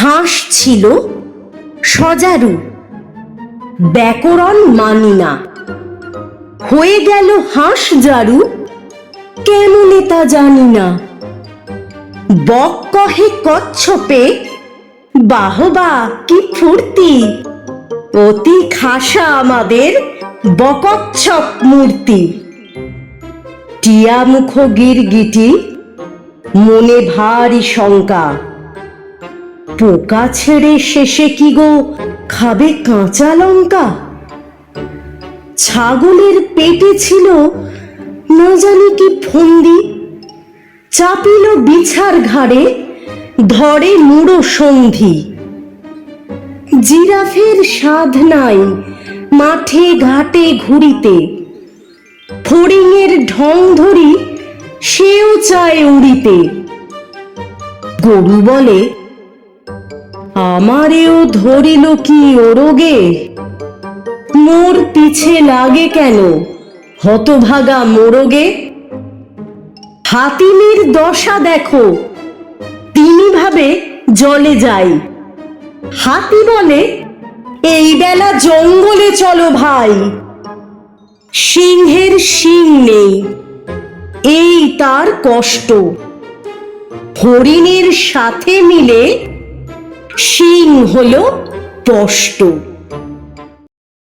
হাঁস ছিল সজারু। ব্যাকরণ মানি না। হয়ে গেল হাঁস জারু কেমনে তা জানি না। বক কহে কচ্ছপে, বাহবা কি ফুর্তি। অতি খাসা আমাদের বকচ্ছপ মূর্তি। টিয়া মুখ গিরগিটি, মনে ভারী শঙ্কা। পোকা ছেড়ে শেষে কি গো? খাবে কাঁচা লঙ্কা? ছাগলের পেটে ছিল না জানি কি ফন্দি। চাপিল বিছার ঘাড়ে, ধরে মুড়ো সন্ধি। জিরাফের সাধ নাই মাঠে ঘাটে ঘুরিতে। ফড়িংয়ের ঢং ধরি সেও চায় উড়িতে। গরু বলে আমারেও ধরিল কি ওরোগে মোর পিছে লাগে কেন, হতভাগা মোরগে? হাতিমের দশা দেখো, তিনি ভাবে জলে যাই। হাতি বলে, এই বেলা জঙ্গলে চলো ভাই, সিংহের শিং নেই, এই তার কষ্ট। হরিণের সাথে মিলে শিং হলো স্পষ্ট।